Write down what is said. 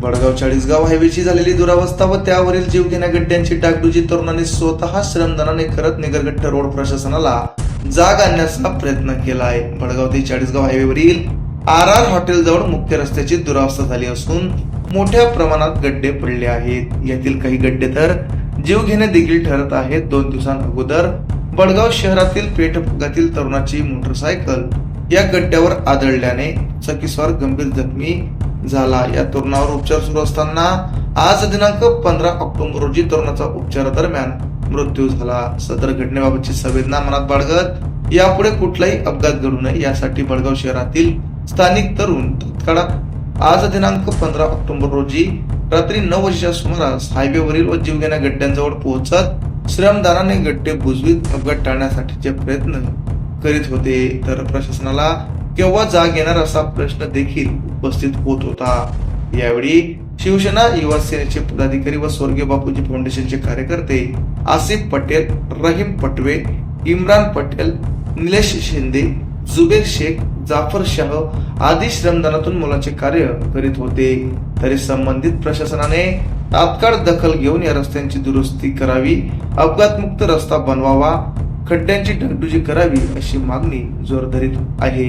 बडगाव चाळीसगाव हायवेची झालेली दुरावस्था व त्यावरील जीवघेण्या गड्ड्यांची डागडुजी तरुणांनी स्वतः श्रमदानाने करत निगरगट्ट रोड प्रशासनाला जाग आणण्याचा प्रयत्न केला आहे बडगाव ते चाळीसगाव हायवेवरील आर आर हॉटेल जवळ मुख्य रस्त्याची दुरावस्था झाली असून मोठ्या प्रमाणात गड्डे पडले आहेत. यातील काही गड्डे तर जीवघेणे देखील ठरत आहेत. दोन दिवसांअगोदर बडगाव शहरातील पेठ भागातील तरुणाची मोटरसायकल या गड्ड्यावर आदळल्याने चकीस्वार गंभीर जखमी झाला. या तरुणावर उपचार सुरू असताना आज दिनांक पंधरा ऑक्टोबर रोजी तरुणाचा उपचारादरम्यान मृत्यू झाला. सदर घटनेबाबतची संवेदना मनात बाळगत यापुढे कुठलाही अपघात घडू नये यासाठी बडगाव शहरातील स्थानिक तरुण तत्काळ आज दिनांक पंधरा ऑक्टोबर रोजी रात्री नऊ वाजेच्या सुमारास हायवेवरील व जीवघेण्या गड्ड्यांजवळ पोहोचत श्रमदानाने गड्डे बुजवीत अपघात टाळण्यासाठीचे प्रयत्न करीत होते. तर प्रशासनाला केव्हा जाग येणार असा प्रश्न देखील उपस्थित होत होता. यावेळी शिवसेना युवा सेनेचे पदाधिकारी व स्वर्गीय बापूजी फाउंडेशनचे कार्यकर्ते आसिफ पटेल रहीम पटवे इम्रान पटेल निलेश शिंदे जुबेर शेख जाफर शाह आदी श्रमदानातून मुलांचे कार्य करीत होते. तरी संबंधित प्रशासनाने तात्काळ दखल घेऊन या रस्त्यांची दुरुस्ती करावी अपघातमुक्त रस्ता बनवावा खड्ड्यांची ढगडुजी करावी अशी मागणी जोर धरीत आहे.